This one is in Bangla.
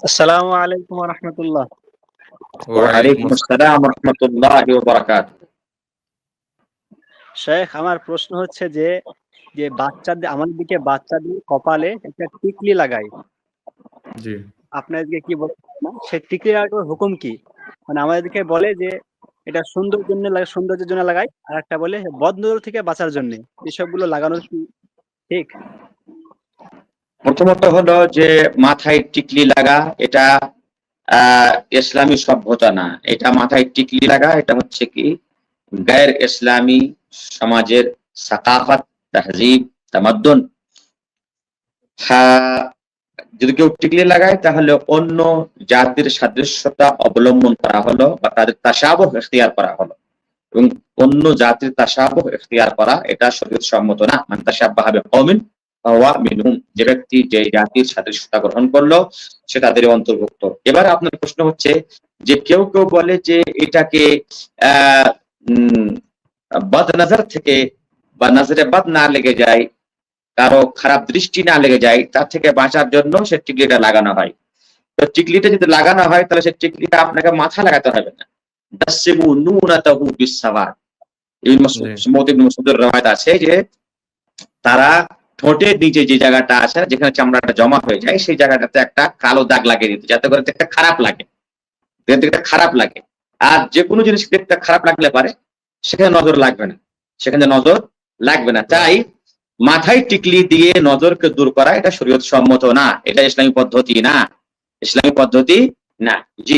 আসসালামু আলাইকুম রহমতুল্লাহ ওয়ালাইকুম আসসালাম রহমতুল্লাহি ওয়া বারাকাতুহু শেখ আমার প্রশ্ন হচ্ছে যে যে বাচ্চাদের আমাদের দিকে বাচ্চাদের কপালে একটা টিকলি লাগায় জি। আপনাদেরকে কি বলব না সেই টিকলি লাগানোর হুকুম কি? মানে আমাদেরকে বলে যে এটা সুন্দর জন্য লাগে সৌন্দর্যের জন্য লাগাই আর একটা বলে বদনজর থেকে বাঁচার জন্য। এসবগুলো লাগানো কি ঠিক? প্রথমত হলো যে মাথায় টিকলি লাগা এটা ইসলামী সভ্যতা না। এটা মাথায় টিকলি লাগা এটা হচ্ছে কি? গায়ের ইসলামী সমাজের সাকাফাত তাহজিব তামাদ্দুন। হ্যাঁ, যদি কেউ টিকলি লাগায় তাহলে অন্য জাতির সাদৃশ্যতা অবলম্বন করা হলো বা তাদের তাসাবহ এখতিয়ার করা হলো। এবং অন্য জাতির তাসাবহ এখতিয়ার করা এটা শরীয়ত সম্মত না। মানে কওমিন ফাহুয়া মিনহুম যে ব্যক্তি যে জাতির সাদৃশ্যতা গ্রহণ করল সে তাদের অন্তর্ভুক্ত। এবার আপনার প্রশ্ন হচ্ছে যে কেউ কেউ বলে যে এটাকে আহ উম, বদনজর থেকে বা নজরে বাদ না লেগে যায় কারও খারাপ দৃষ্টি না লেগে যায় তার থেকে বাঁচার জন্য সে টিকলিটা লাগানো হয়। তো টিকলিটা যদি লাগানো হয় তাহলে সে টিকলিটা আপনাকে মাথা লাগাতে হবে না। দাসিবু নুনাতাহু বিসসাওয়াদ ইবনে মাসউদ জি। মওত ইবনে মাসউদের আছে যে তারা ঠোঁটের নিচে যে জায়গাটা আছে যেখানে চামড়াটা জমা হয়ে যায়, সেই জায়গাটাতে একটা কালো দাগ লাগিয়ে দিতে যাতে করে দেখতে খারাপ লাগে। দেখতে খারাপ লাগে। আর যে কোনো জিনিস দেখতে খারাপ লাগলে পারে, সেখানে নজর লাগবে না। সেখানে নজর লাগবে না। তাই মাথায় টিকলি দিয়ে নজরকে দূর করা, এটা শরীয়ত সম্মত না। এটা ইসলামী পদ্ধতি না। ইসলামী পদ্ধতি না। জি।